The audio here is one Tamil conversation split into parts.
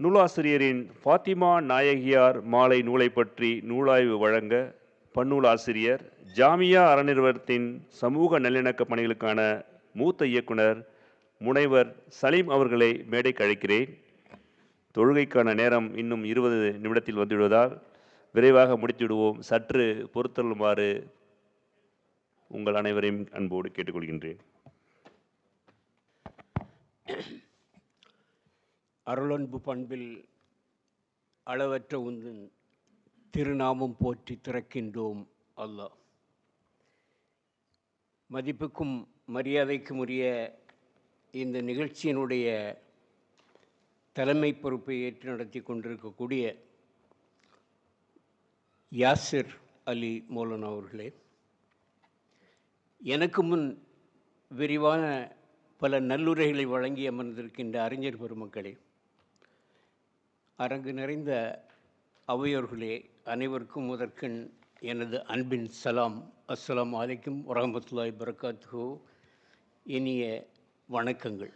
நூலாசிரியரின் ஃபாத்திமா நாயகியார் மாலை நூலை பற்றி நூலாய்வு வழங்க பன்னூலாசிரியர் ஜாமியா அறநிறுவனத்தின் சமூக நல்லிணக்க பணிகளுக்கான மூத்த இயக்குனர் முனைவர் சலீம் அவர்களை மேடைக்கு அழைக்கிறேன். தொழுகைக்கான நேரம் இன்னும் இருபது நிமிடத்தில் வந்துவிடுவதால் விரைவாக முடித்துவிடுவோம். சற்று பொறுத்தருளுமாறு உங்கள் அனைவரையும் அன்போடு கேட்டுக்கொள்கின்றேன். அருளன்பு பண்பில் அளவற்ற உந்தன் திருநாமம் போற்றி திறக்கின்றோம் அல்லாஹ். மதிப்புக்கும் மரியாதைக்கும் உரிய இந்த நிகழ்ச்சியினுடைய தலைமை பொறுப்பை ஏற்று நடத்தி கொண்டிருக்கக்கூடிய யாசிர் அலி மோலன் அவர்களே எனக்கு முன் விரிவான பல நல்லுரைகளை வழங்கி அமர்ந்திருக்கின்ற அறிஞர் பெருமக்களே அரங்கு நிறைந்த அவையோர்களே அனைவருக்கும் முதற்கண் எனது அன்பின் சலாம். அஸ்லாம் அலைக்கும் வரமத்துல்லாய் பரகாத்துகோ இனிய வணக்கங்கள்.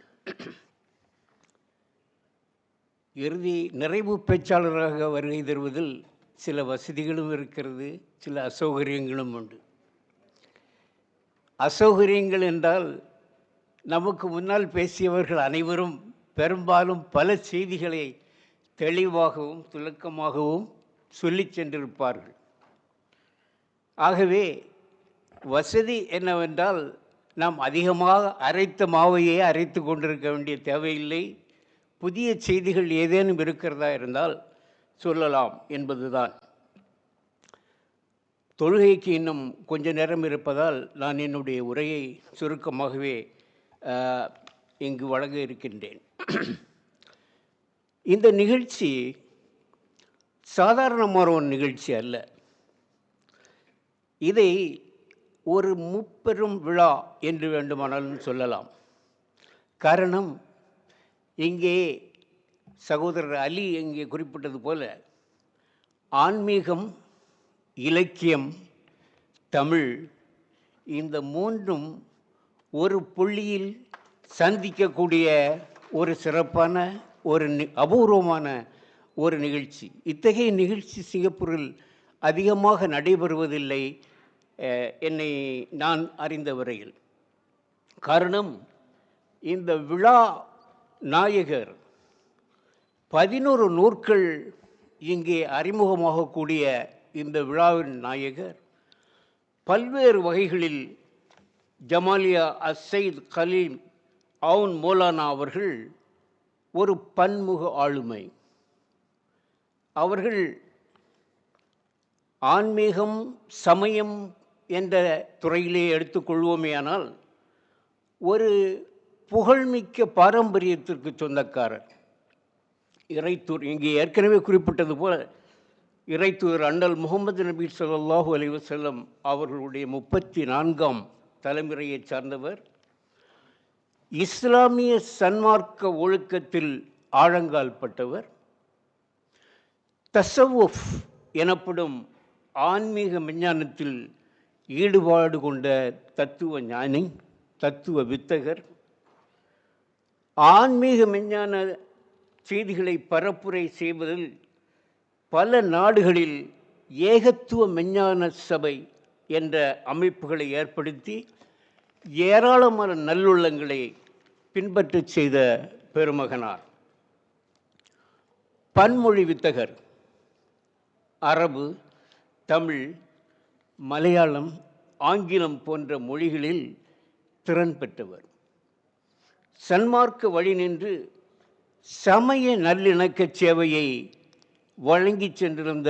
இறுதி நிறைவு பேச்சாளராக வருகை தருவதில் சில வசதிகளும் இருக்கிறது சில அசௌகரியங்களும் உண்டு. அசௌகரியங்கள் என்றால் நமக்கு முன்னால் பேசியவர்கள் அனைவரும் பெரும்பாலும் பல செய்திகளை தெளிவாகவும் துலக்கமாகவும் சொல்லிச் சென்றிருப்பார்கள். ஆகவே வசதி என்னவென்றால் நாம் அதிகமாக அரைத்த மாவையே அரைத்து கொண்டிருக்க வேண்டிய தேவையில்லை. புதிய செய்திகள் ஏதேனும் இருக்கிறதா இருந்தால் சொல்லலாம் என்பதுதான். தொழுகைக்கு இன்னும் கொஞ்ச நேரம் இருப்பதால் நான் என்னுடைய உரையை சுருக்கமாகவே இங்கு வழங்க இருக்கின்றேன். இந்த நிகழ்ச்சி சாதாரணமான ஒரு நிகழ்ச்சி அல்ல. இதை ஒரு முப்பெரும் விழா என்று வேண்டுமானாலும் சொல்லலாம். காரணம் இங்கே சகோதரர் அலி இங்கே குறிப்பிட்டது போல ஆன்மீகம் இலக்கியம் தமிழ் இந்த மூன்றும் ஒரு புள்ளியில் சந்திக்கக்கூடிய ஒரு சிறப்பான ஒரு நி- அபூர்வமான ஒரு நிகழ்ச்சி. இத்தகைய நிகழ்ச்சி சிங்கப்பூரில் அதிகமாக நடைபெறுவதில்லை என்னை நான் அறிந்த வரையில். காரணம் இந்த விழா நாயகர் பதினோரு நூற்கள் இங்கே அறிமுகமாகக்கூடிய இந்த விழாவின் நாயகர் பல்வேறு வகைகளில் ஜமாலியா அசைத் கலீம் அவுன் மோலானா அவர்கள் ஒரு பன்முக ஆளுமை. அவர்கள் ஆன்மீகம் சமயம் என்ற துறையிலே எடுத்துக்கொள்வோமேயானால் ஒரு புகழ்மிக்க பாரம்பரியத்திற்கு சொந்தக்காரர். இறைத்தூர் இங்கே ஏற்கனவே குறிப்பிட்டது போல இறைத்தூர் அண்ணல் முகமது நபி சொல்லாஹூ அலைவசல்லம் அவர்களுடைய முப்பத்தி நான்காம் தலைமுறையைச் சார்ந்தவர். இஸ்லாமிய சன்மார்க்க ஒழுக்கத்தில் ஆழங்கால் பட்டவர் தசவுஃப் எனப்படும் ஆன்மீக விஞ்ஞானத்தில் ஈடுபாடு கொண்ட தத்துவ ஞானி தத்துவ வித்தகர். ஆன்மீக விஞ்ஞான செய்திகளை பரப்புரை செய்வதில் பல நாடுகளில் ஏகத்துவ விஞ்ஞான சபை என்ற அமைப்புகளை ஏற்படுத்தி ஏராளமான நல்லுள்ளங்களை பின்பற்றச் செய்த பெருமகனார். பன்மொழி வித்தகர் அரபு தமிழ் மலையாளம் ஆங்கிலம் போன்ற மொழிகளில் திறன் பெற்றவர். சன்மார்க்க வழி நின்று சமய நல்லிணக்க சேவையை வழங்கிச் சென்றிருந்த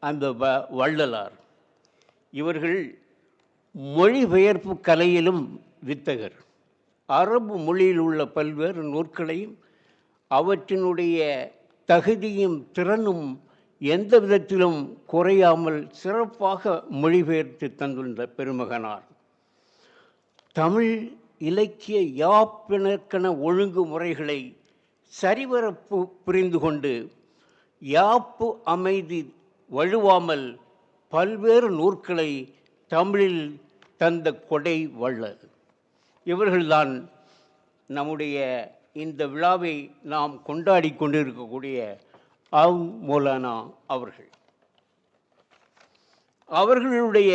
அந்த வ வள்ளலார். இவர்கள் மொழிபெயர்ப்பு கலையிலும் வித்தகர். அரபு மொழியில் உள்ள பல்வேறு நூற்களையும் அவற்றினுடைய தகுதியும் திறனும் எந்த விதத்திலும் குறையாமல் சிறப்பாக மொழிபெயர்த்து தந்துள்ள பெருமகனார். தமிழ் இலக்கிய யாப்பிணக்கண ஒழுங்குமுறைகளை சரிவரப்பு புரிந்து கொண்டு யாப்பு அமைதி வழுவாமல் பல்வேறு நூற்களை தமிழில் தந்த கொடை வள்ளல். இவர்கள்தான் நம்முடைய இந்த விழாவை நாம் கொண்டாடி கொண்டிருக்கக்கூடிய ஆம் மௌலானா அவர்கள். அவர்களுடைய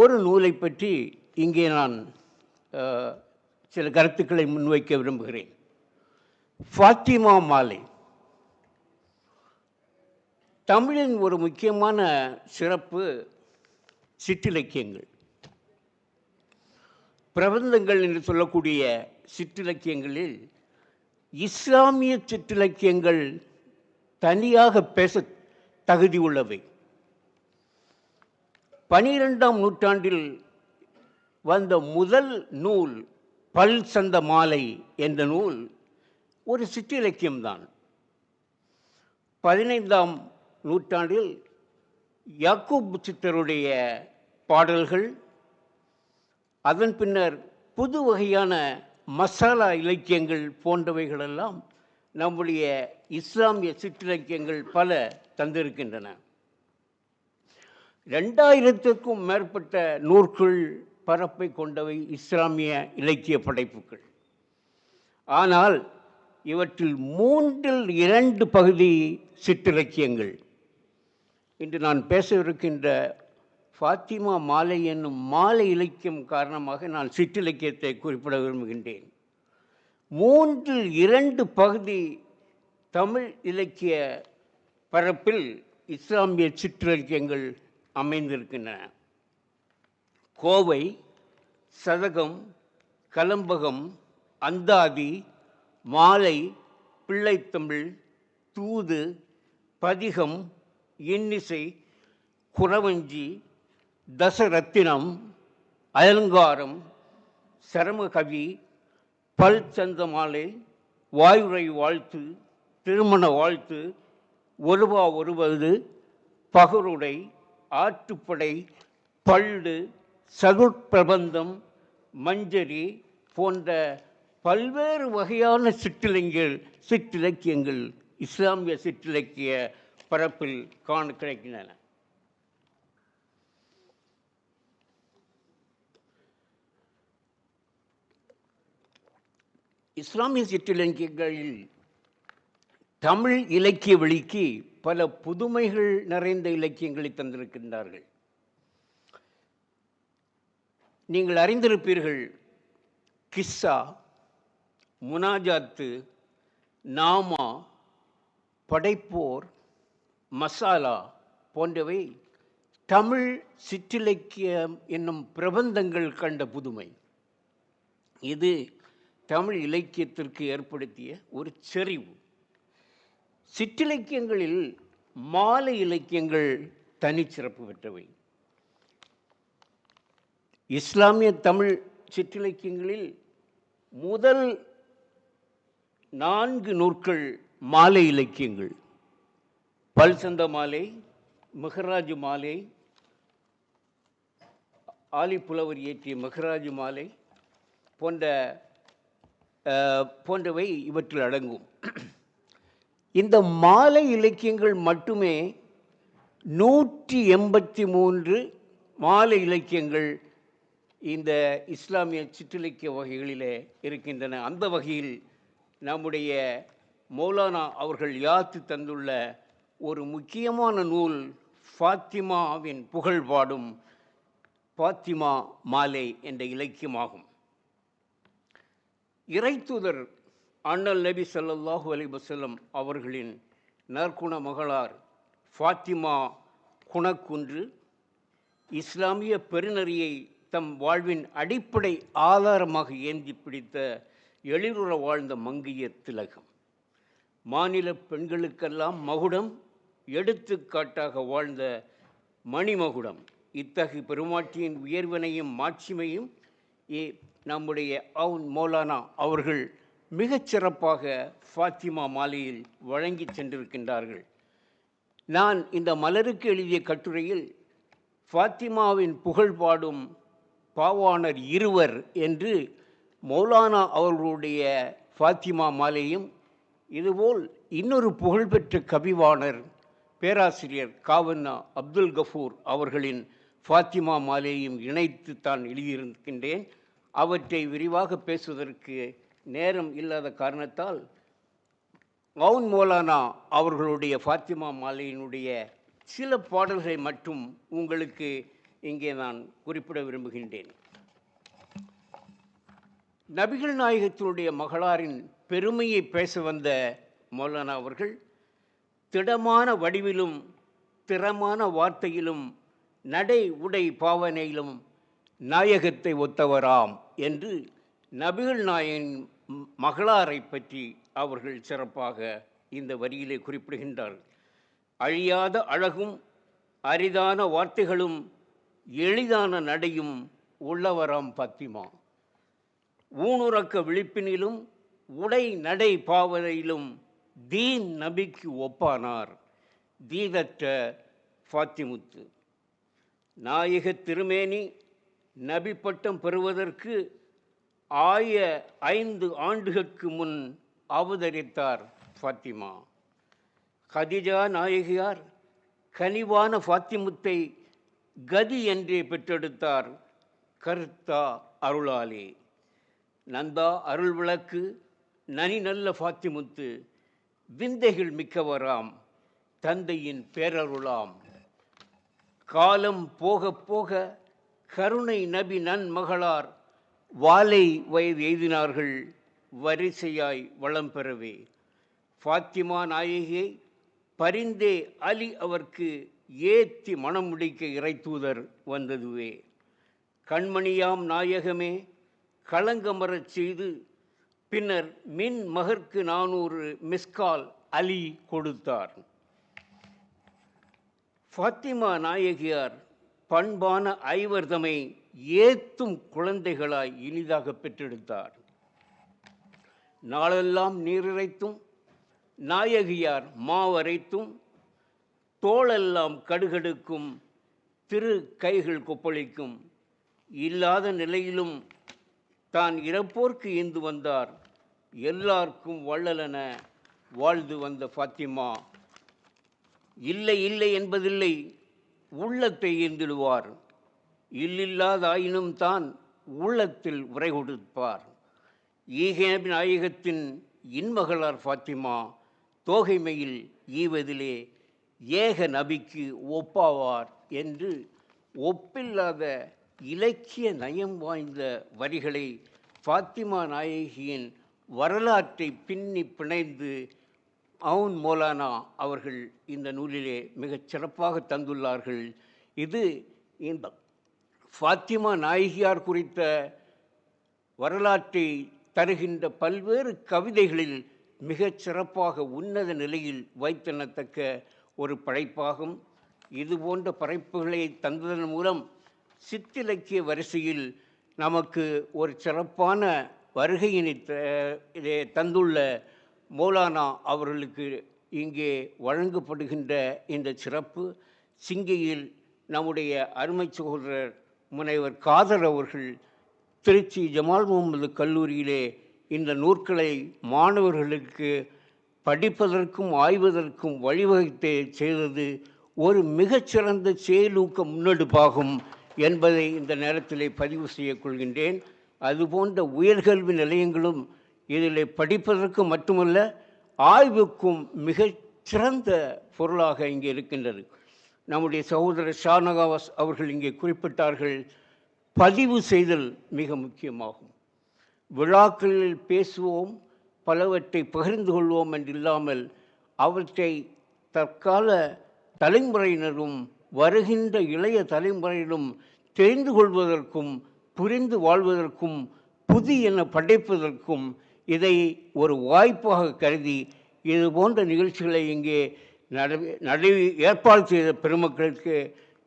ஒரு நூலை பற்றி இங்கே நான் சில கருத்துக்களை முன்வைக்க விரும்புகிறேன். ஃபாத்திமா மாலை. தமிழின் ஒரு முக்கியமான சிறப்பு சிற்றிலக்கியங்கள். பிரபந்தங்கள் என்று சொல்லக்கூடிய சிற்றிலக்கியங்களில் இஸ்லாமிய சிற்றிலக்கியங்கள் தனியாக பேச தகுதி உள்ளவை. பனிரெண்டாம் நூற்றாண்டில் வந்த முதல் நூல் பல் சந்த மாலை என்ற நூல் ஒரு சிற்றிலக்கியம்தான். பதினைந்தாம் நூற்றாண்டில் யாக்கூப் சித்தருடைய பாடல்கள் அதன் பின்னர் புது வகையான மசாலா இலக்கியங்கள் போன்றவைகளெல்லாம் நம்முடைய இஸ்லாமிய சிற்றிலக்கியங்கள் பல தந்திருக்கின்றன. ரெண்டாயிரத்துக்கும் மேற்பட்ட நூற்கள் பரப்பை கொண்டவை இஸ்லாமிய இலக்கிய படைப்புகள். ஆனால் இவற்றில் மூன்றில் இரண்டு பகுதி சிற்றிலக்கியங்கள். இன்று நான் பேசவிருக்கின்ற ஃபாத்திமா மாலை என்னும் மாலை இலக்கியம் காரணமாக நான் சிற்றிலக்கியத்தை குறிப்பிட விரும்புகின்றேன். மூன்றில் இரண்டு பகுதி தமிழ் இலக்கிய பரப்பில் இஸ்லாமிய சிற்றிலக்கியங்கள் அமைந்திருக்கின்றன. கோவை சதகம் கலம்பகம் அந்தாதி மாலை பிள்ளைத்தமிழ் தூது பதிகம் இன்னிசை குறவஞ்சி தசரத்தினம் அலங்காரம் சரமகவி பல் சந்தமாலை வாயுரை வாழ்த்து திருமண வாழ்த்து ஒருவா ஒருவது பகருடை ஆற்றுப்படை பள்ளு சகுட்பிரபந்தம் மஞ்சரி போன்ற பல்வேறு வகையான சிற்றிலங்கியல் சிற்றிலக்கியங்கள் இஸ்லாமிய சிற்றிலக்கிய பரப்பில் காண கிடைக்கின்றன. இஸ்லாமிய சிற்றிலக்கியங்களில் தமிழ் இலக்கிய வெளிக்கு பல புதுமைகள் நிறைந்த இலக்கியங்களை தந்திருக்கின்றார்கள். நீங்கள் அறிந்திருப்பீர்கள் கிஸ்ஸா முனாஜாத்து நாமா படைப்போர் மசாலா போன்றவை தமிழ் சிற்றிலக்கியம் என்னும் பிரபந்தங்கள் கண்ட புதுமை. இது தமிழ் இலக்கியத்திற்கு ஏற்படுத்திய ஒரு செறிவு. சிற்றிலக்கியங்களில் மாலை இலக்கியங்கள் தனிச்சிறப்பு பெற்றவை. இஸ்லாமிய தமிழ் சிற்றிலக்கியங்களில் முதல் நான்கு நூற்கள் மாலை இலக்கியங்கள். பல்சந்த மாலை மெஹராஜ் மாலை ஆலி புலவர் இயற்றிய மெஹராஜ் மாலை போன்ற போன்றவை இவற்றில் அடங்கும். இந்த மாலை இலக்கியங்கள் மட்டுமே நூற்றி எண்பத்தி மூன்று மாலை இலக்கியங்கள் இந்த இஸ்லாமிய சிற்றிலக்கிய வகைகளிலே இருக்கின்றன. அந்த வகையில் நம்முடைய மௌலானா அவர்கள் யாத்து தந்துள்ள ஒரு முக்கியமான நூல் ஃபாத்திமாவின் புகழ் பாடும் ஃபாத்திமா மாலை என்ற இலக்கியமாகும். இறைத்தூதர் அண்ணல் நபி ஸல்லல்லாஹு அலைஹி வஸல்லம் அவர்களின் நற்குண மகளார் ஃபாத்திமா குணக்குன்று இஸ்லாமிய பெருநறியை தம் வாழ்வின் அடிப்படை ஆதாரமாக ஏந்தி பிடித்த எழிலுற வாழ்ந்த மங்கிய திலகம். மாநில பெண்களுக்கெல்லாம் மகுடம் எடுத்துக்காட்டாக வாழ்ந்த மணிமகுடம். இத்தகைய பெருமாட்டியின் உயர்வினையும் மாட்சிமையும் நம்முடைய அவுன் மௌலானா அவர்கள் மிகச் சிறப்பாக ஃபாத்திமா மாலையில் வழங்கி சென்றிருக்கின்றார்கள். நான் இந்த மலருக்கு எழுதிய கட்டுரையில் ஃபாத்திமாவின் புகழ் பாடும் பாவாணர் இருவர் என்று மௌலானா அவர்களுடைய ஃபாத்திமா மாலையும் இதுபோல் இன்னொரு புகழ்பெற்ற கவிவாணர் பேராசிரியர் காவன்னா அப்துல் கஃபூர் அவர்களின் ஃபாத்திமா மாலையும் இணைத்து தான் எழுதியிருக்கின்றேன். அவற்றை விரிவாக பேசுவதற்கு நேரம் இல்லாத காரணத்தால் மவுன் மௌலானா அவர்களுடைய ஃபாத்திமா மாலையினுடைய சில பாடல்களை மட்டும் உங்களுக்கு இங்கே நான் குறிப்பிட விரும்புகின்றேன். நபிகள் நாயகத்தினுடைய மகளாரின் பெருமையை பேச வந்த மௌலானா அவர்கள் திடமான வடிவிலும் திறமான வார்த்தையிலும் நடை உடை பாவனையிலும் நாயகத்தை ஒத்தவராம். என்று நபிகள் நாயின் மகளாரை பற்றி அவர்கள் சிறப்பாக இந்த வரியிலே குறிப்பிடுகின்றார்கள். அழியாத அழகும் அரிதான வார்த்தைகளும் எளிதான நடையும் உள்ளவராம் பத்திமா. ஊனுறக்க விழிப்பினிலும் உடை நடை பாவனையிலும் தீன் நபிக்கு ஒப்பானார். தீதற்ற ஃபாத்திமுத்து நாயக திருமேனி நபி பட்டம் பெறுவதற்கு ஆய ஐந்து ஆண்டுகளுக்கு முன் அவதரித்தார் ஃபாத்திமா. கதிஜா நாயகியார் கனிவான ஃபாத்திமுத்தை கதி என்றே பெற்றெடுத்தார். கருத்தா அருளாலே. நந்தா அருள் விளக்கு நனி நல்ல ஃபாத்திமுத்து விந்தைகள் மிக்கவராம் தந்தையின் பேரருளாம். காலம் போக போக கருணை நபி நன் மகளார் வாலை வயது எய்தினார்கள் வரிசையாய் வளம் பெறவே. ஃபாத்திமா நாயகியை பரிந்தே அலி அவர்க்கு ஏத்தி மனம் முடிக்க இறைத்தூதர் வந்ததுவே. கண்மணியாம் நாயகமே களங்கமரச் செய்து பின்னர் மின் மகற்கு நானூறு மிஸ்கால் அலி கொடுத்தார். ஃபாத்திமா நாயகியார் பண்பான ஐவர்தமை ஏத்தும் குழந்தைகளாய் இனிதாக பெற்றெடுத்தார். நாளெல்லாம் நீரிறைத்தும் நாயகியார் மாவரைத்தும் தோளெல்லாம் கடுகடுக்கும் திரு கைகள் கொப்பளிக்கும். இல்லாத நிலையிலும் தான் இறப்போர்க்கு ஏந்து வந்தார். எல்லாருக்கும் வள்ளலென வாழ்ந்து வந்த ஃபாத்திமா இல்லை இல்லை என்பதில்லை. உள்ளத்தை ஏந்திடுவார் இல்லில்லாதாயினும் தான் உள்ளத்தில் உரை கொடுப்பார். ஈகேபி நாயகத்தின் இன்மகளார் ஃபாத்திமா தோகைமையில் ஈவதிலே ஏக நபிக்கு ஒப்பாவார் என்று ஒப்பில்லாத இலக்கிய நயம் வாய்ந்த வரிகளை ஃபாத்திமா நாயகியின் வரலாற்றை பின்னி பிணைந்து அவுன் மௌலானா அவர்கள் இந்த நூலிலே மிகச் சிறப்பாக தந்துள்ளார்கள். இது இந்த ஃபாத்திமா நாயகியார் குறித்த வரலாற்றை தருகின்ற பல்வேறு கவிதைகளில் மிகச் சிறப்பாக உன்னத நிலையில் வைத்தெண்ணத்தக்க ஒரு படைப்பாகும். இது போன்ற படைப்புகளை தந்ததன் மூலம் சித்திலக்கிய வரிசையில் நமக்கு ஒரு சிறப்பான வருகையினை த- இதை தந்துள்ள மௌலானா அவர்களுக்கு இங்கே வழங்கப்படுகின்ற இந்த சிறப்பு சிங்கையில் நம்முடைய அருமை சகோதரர் முனைவர் காதர் அவர்கள் திருச்சி ஜமால் முகமது கல்லூரியிலே இந்த நூற்களை மாணவர்களுக்கு படிப்பதற்கும் ஆய்வதற்கும் வழிவகுத்து செய்தது ஒரு மிகச்சிறந்த செயலூக்க முன்னெடுப்பாகும் என்பதை இந்த நேரத்திலே பதிவு செய்யக்கொள்கின்றேன் அதுபோன்ற உயர்கல்வி நிலையங்களும் இதில் படிப்பதற்கு மட்டுமல்ல ஆய்வுக்கும் மிகச்சிறந்த பொருளாக இங்கே இருக்கின்றது. நம்முடைய சகோதரர் ஷானகாவாஸ் அவர்கள் இங்கே குறிப்பிட்டார்கள் பதிவு செய்தல் மிக முக்கியமாகும். விழாக்களில் பேசுவோம் பலவற்றை பகிர்ந்து கொள்வோம் என்றில்லாமல் அவற்றை தற்கால தலைமுறையினரும் வருகின்ற இளைய தலைமுறையினரும் தெரிந்து கொள்வதற்கும் புரிந்து வாழ்வதற்கும் புதியன படைப்பதற்கும் இதை ஒரு வாய்ப்பாக கருதி இது போன்ற நிகழ்ச்சிகளை இங்கே நட நடை ஏற்பாடு செய்த பெருமக்களுக்கு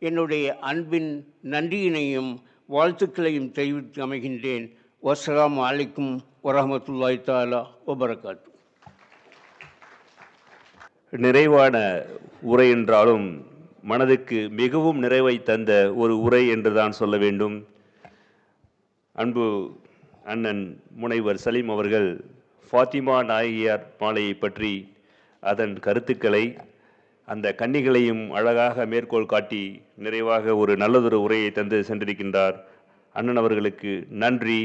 என்னுடைய அன்பின் நன்றியினையும் வாழ்த்துக்களையும் தெரிவித்து அமைகின்றேன். வசலாம் அலைக்கும் வரமத்துல்லாய் தாலா ஒபரகாத்து நிறைவான உரை என்றாலும் மனதுக்கு மிகவும் நிறைவை தந்த ஒரு உரை என்று தான் சொல்ல வேண்டும். அன்பு அண்ணன் முனைவர் சலீம் அவர்கள் ஃபாத்திமா நாயகியார் மாலையை பற்றி அதன் கருத்துக்களை அந்த கன்னிகளையும் அழகாக மேற்கோள் காட்டி நிறைவாக ஒரு நல்லதொரு உரையை தந்து சென்றிருக்கின்றார். அண்ணன் அவர்களுக்கு நன்றி.